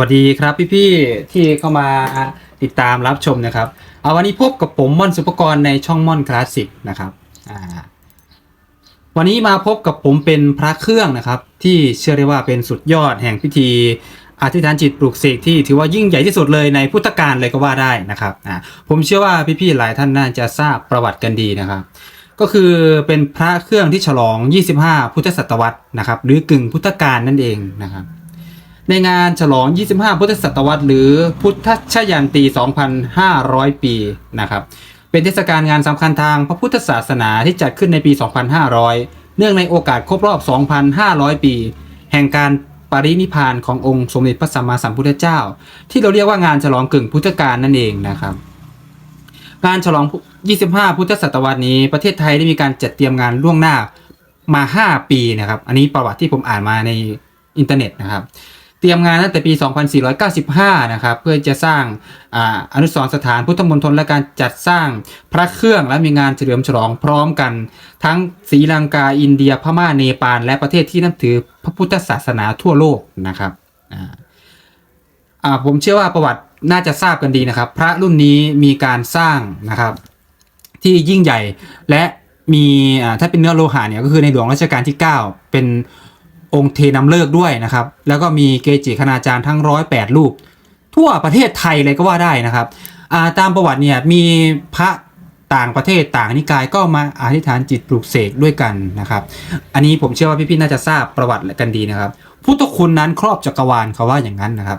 วัสดีครับพี่ๆที่เข้ามาติดตามรับชมนะครับ เอาวันนี้พบกับผมม่อนสุปกรณ์ในช่องม่อนคลาสสิกนะครับวันนี้มาพบกับผมเป็นพระเครื่องนะครับ ที่เชื่อได้ว่าเป็นสุดยอดแห่งพิธีอธิษฐานจิตปลูกเสกที่ถือว่ายิ่งใหญ่ที่สุดเลยในพุทธกาลเลยก็ว่าได้นะครับผมเชื่อว่าพี่ๆหลายท่านน่าจะทราบประวัติกันดีนะครับก็คือเป็นพระเครื่องที่ฉลอง 25 พุทธศตวรรษนะครับ หรือกึ่งพุทธกาลนั่นเองนะครับ ในงานฉลอง 25 พุทธศตวรรษ หรือพุทธชยันตี 2,500 ปีนะครับ เป็นเทศกาลงานสำคัญทางพระพุทธศาสนาที่จัดขึ้นในปี 2,500 เนื่องในโอกาสครบรอบ 2,500 ปี แห่งการปรินิพานขององค์สมเด็จพระสัมมาสัมพุทธเจ้า ที่เราเรียกว่างานฉลองกึ่งพุทธกาลนั่นเองนะครับ งานฉลอง 25 พุทธศตวรรษนี้ประเทศไทยได้มีการจัดเตรียมงานล่วงหน้ามา 5 ปีนะครับ อันนี้ประวัติที่ผมอ่านมาในอินเทอร์เน็ตนะครับ รียมงานตั้งแต่ปี 2495 นะครับเพื่อจะสร้างออนุสรณ์สถานพุทธมณฑลและการจัดสร้างพระเครื่องและมีงานเฉลิมฉลองพร้อมกัน ทั้งศรีลังกาอินเดียพม่าเนปาลและประเทศที่นับถือพระพุทธศาสนาทั่วโลกนะครับผมเชื่อว่าประวัติน่าจะทราบกันดีนะครับ พระรุ่นนี้มีการสร้างนะครับ ที่ยิ่งใหญ่และมีถ้าเป็นเนื้อโลหะเนี่ยก็คือในหลวงรัชกาลที่ 9 เป็น องค์เทนำเลิกด้วยนะครับ แล้วก็มีเกจิคณาจารย์ทั้งร้อยแปดรูป ทั่วประเทศไทยเลยก็ว่าได้นะครับาตามประวัติเนี่ยมีพระต่างประเทศต่างนิกายก็มาอธิษฐานจิตปลูกเสกด้วยกันนะครับ อันนี้ผมเชื่อว่าพี่ๆน่าจะทราบประวัติกันดีนะครับ พุทธคุณนั้นครอบจักรวาลเขาว่าอย่างนั้นนะครับ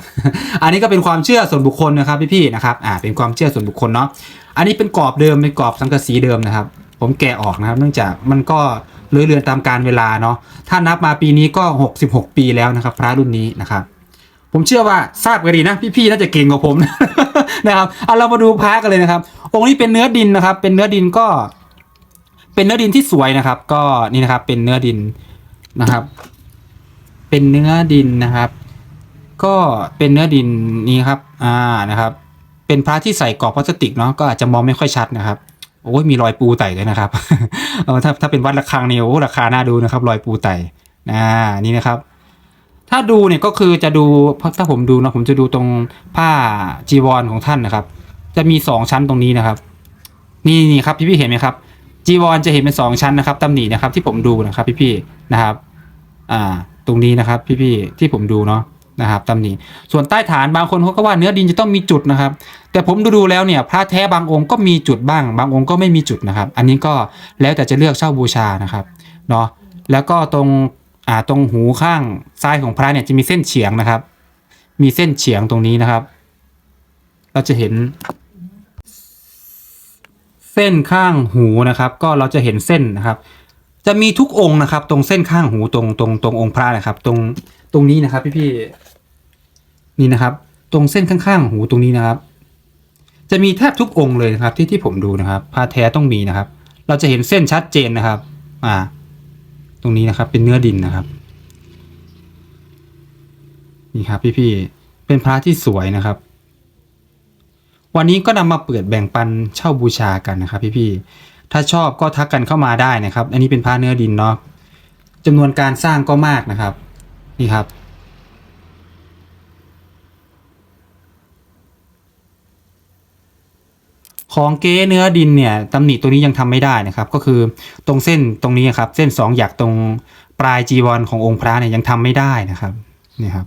อันนี้ก็เป็นความเชื่อส่วนบุคคลนะครับพี่ๆนะครับ อ่า เป็นความเชื่อส่วนบุคคลเนาะ อันนี้เป็นกรอบเดิมเป็นกรอบสังกะสีเดิมนะครับ ผมแกะออกนะครับ เนื่องจากมันก็ เลื่อยเลือนตามการเวลาเนาะถ้านับมาปีนี้ก็ 66 ปีแล้วนะครับ พระรุ่นนี้นะครับ ผมเชื่อว่าทราบกันดีนะ พี่ๆน่าจะเก่งกว่าผมนะครับเอาเรามาดูพระกันเลยนะครับ องค์นี้เป็นเนื้อดินนะครับ เป็นเนื้อดินก็ เป็นเนื้อดินที่สวยนะครับ ก็นี่นะครับ เป็นเนื้อดินนะครับ เป็นเนื้อดินนะครับ ก็เป็นเนื้อดินนี้ครับ อ่านะครับ เป็นพระที่ใส่กรอบพลาสติกเนาะก็อาจจะมองไม่ค่อยชัดนะครับ โอ้ยมีรอยปูไต่ด้วยนะครับเออถ้าถ้าเป็นวัดระฆังเนี่ยโอ้ราคาน่าดูนะครับ รอยปูไต่อ่านี่นะครับ ถ้าดูเนี่ยก็คือจะดูถ้าผมดูนะผมจะดูตรงผ้าจีวรของท่านนะครับ จะมีสองชั้นตรงนี้นะครับ นี่นี่ครับพี่พี่เห็นไหมครับ จีวรจะเห็นเป็นสองชั้นนะครับตำหนินะครับที่ผมดูนะครับ พี่พี่นะครับ อ่า ตรงนี้นะครับ พี่พี่ที่ผมดูเนาะ นะครับตำหนิส่วนใต้ฐานบางคนเขาก็ว่าเนื้อดินจะต้องมีจุดนะครับ แต่ผมดูดูๆแล้วเนี่ยพระแท้บางองค์ก็มีจุดบ้าง บางองค์ก็ไม่มีจุดนะครับ อันนี้ก็แล้วแต่จะเลือกเช่าบูชานะครับเนาะแล้วก็ตรงอ่าตรงหูข้างซ้ายของพระเนี่ยจะมีเส้นเฉียงนะครับ มีเส้นเฉียงตรงนี้นะครับ เราจะเห็น เส้นข้างหูนะครับ ก็เราจะเห็นเส้นนะครับจะมีทุกองค์นะครับ ตรงเส้นข้างหูตรงตรงตรงองค์พระนะครับ ตรงตรงนี้นะครับ พี่พี่ นี่นะครับ ตรงเส้นข้างๆหูตรงนี้นะครับ จะมีแทบทุกองค์เลยนะครับที่ที่ผมดูนะครับผ้าแท้ต้องมีนะครับ เราจะเห็นเส้นชัดเจนนะครับ อ่า ตรงนี้นะครับเป็นเนื้อดินนะครับ นี่ครับพี่ๆเป็นพระที่สวยนะครับ วันนี้ก็นำมาเปิดแบ่งปันเช่าบูชากันนะครับ พี่ๆถ้าชอบก็ทักกันเข้ามาได้นะครับ อันนี้เป็นพระเนื้อดินเนาะจำนวนการสร้างก็มากนะครับ นี่ครับ ของเก๊เนื้อดินเนี่ยตำหนิตัวนี้ยังทำไม่ได้นะครับ ก็คือตรงเส้นตรงนี้ครับ เส้นสองหยักตรงปลายจีวรขององค์พระเนี่ยยังทำไม่ได้นะครับนี่ครับ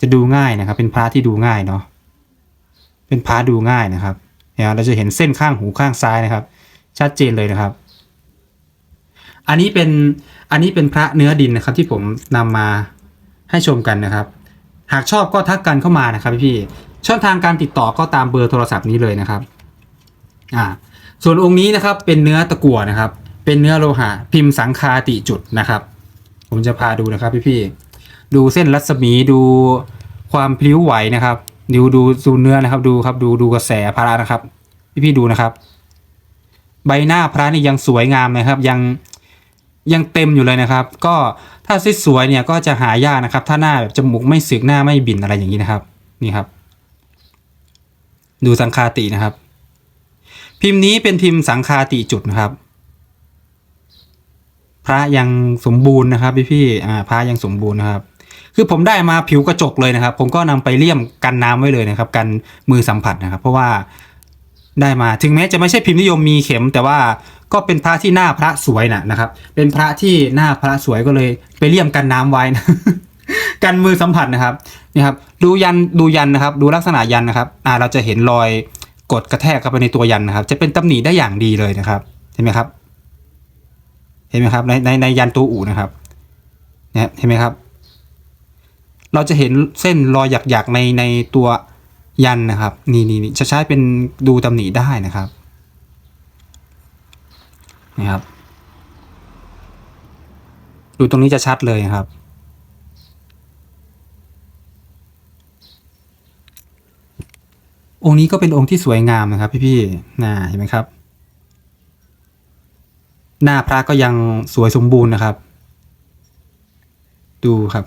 จะดูง่ายนะครับ เป็นพระที่ดูง่ายเนาะเป็นพระดูง่ายนะครับเนี่ยเราจะเห็นเส้นข้างหูข้างซ้ายนะครับ ชัดเจนเลยนะครับ อันนี้เป็นอันนี้เป็นพระเนื้อดินนะครับ ที่ผมนำมาให้ชมกันนะครับ หากชอบก็ทักกันเข้ามานะครับพี่ๆช่องทางการติดต่อก็ตามเบอร์โทรศัพท์นี้เลยนะครับ อ่าส่วนองค์นี้นะครับเป็นเนื้อตะกั่วนะครับ เป็นเนื้อโลหะพิมพ์สังคาติจุดนะครับ ผมจะพาดูนะครับพี่ๆดูเส้นรัศมีดูความพลิ้วไหวนะครับ ดูดูดูเนื้อนะครับดูครับดูดูกระแสพระนะครับ พี่ๆดูนะครับ ใบหน้าพระนี่ยังสวยงามนะครับ ยังยังเต็มอยู่เลยนะครับ ก็ถ้าสวยเนี่ยก็จะหายากนะครับ ถ้าหน้าแบบจมูกไม่สึกหน้าไม่บินอะไรอย่างนี้นะครับ นี่ครับ ดูสังคาตินะครับ พิมพ์นี้เป็นพิมพ์สังคาติจุดนะครับ พระยังสมบูรณ์นะครับพี่พี่อ่าพระยังสมบูรณ์นะครับ คือผมได้มาผิวกระจกเลยนะครับ ผมก็นำไปเลี่ยมกันน้ำไว้เลยนะครับ กันมือสัมผัสนะครับ เพราะว่าได้มาถึงแม้จะไม่ใช่พิมพ์นิยมมีเข็ม แต่ว่าก็เป็นพระที่หน้าพระสวยนะนะครับ เป็นพระที่หน้าพระสวยก็เลยไปเลี่ยมกันน้ำไว้นะกันมือสัมผัสนะครับนี่ครับ ดูยันดูยันนะครับ ดูลักษณะยันนะครับ อ่าเราจะเห็นรอย กดกระแทกเข้าไปในตัวยันนะครับ จะเป็นตำหนิได้อย่างดีเลยนะครับเห็นไหมครับ เห็นไหมครับในในในยันตัวอู่นะครับเนี่ยเห็นไหมครับ เราจะเห็นเส้นรอยหยักๆในในตัวยันนะครับ นี่นี่นี่จะใช้เป็นดูตำหนิได้นะครับนี่ครับ ดูตรงนี้จะชัดเลยครับ องค์นี้ก็เป็นองค์ที่สวยงามนะครับ พี่ๆน่าเห็นไหมครับ หน้าพระก็ยังสวยสมบูรณ์นะครับ ดูครับ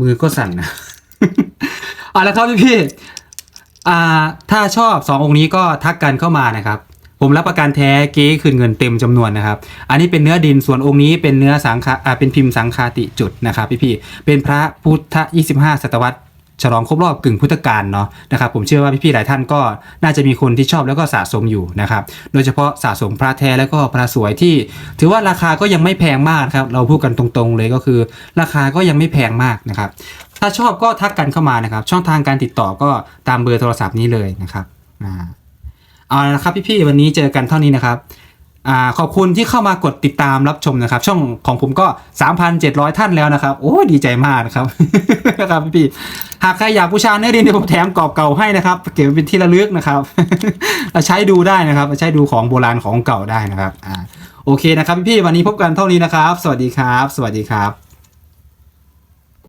มือก็สั่นนะเอาละครับพี่พี่ๆอ่าถ้าชอบสององค์นี้ก็ทักกันเข้ามานะครับ ผมรับประกันแท้เก๊คืนเงินเต็มจำนวนนะครับ อันนี้เป็นเนื้อดินส่วนองค์นี้เป็นเนื้อสังฆาอ่าเป็นพิมพ์สังฆาติจุดนะครับพี่พี่เป็นพระพุทธ 25 ศตวรรษฉลองครบรอบกึ่งพุทธกาลเนาะนะครับผมเชื่อว่าพี่ๆหลายท่านก็น่าจะมีคนที่ชอบแล้วก็สะสมอยู่นะครับโดยเฉพาะสะสมพระแท้แล้วก็พระสวยที่ ถือว่าราคาก็ยังไม่แพงมากครับเราพูดกันตรงๆเลยก็คือ ราคาก็ยังไม่แพงมากนะครับถ้าชอบก็ทักกันเข้ามานะครับช่องทางการติดต่อก็ตามเบอร์โทรศัพท์นี้เลยนะครับอ่า เอาละครับพี่ๆวันนี้เจอกันเท่านี้นะครับอ่าขอบคุณที่เข้ามากดติดตามรับชมนะครับ ช่องของผมก็ 3,700 ท่านแล้วนะครับ โอ้ดีใจมากนะครับนะครับพี่ๆหากใครอยากบูชาเนื้อดินเดี๋ยวผมแถมกรอบเก่าให้นะครับ เก็บเป็นที่ระลึกนะครับเอาใช้ดูได้นะครับเอาใช้ดูของโบราณของเก่าได้นะครับอ่าโอเคนะครับพี่ๆวันนี้พบกันเท่านี้นะครับ สวัสดีครับ สวัสดีครับ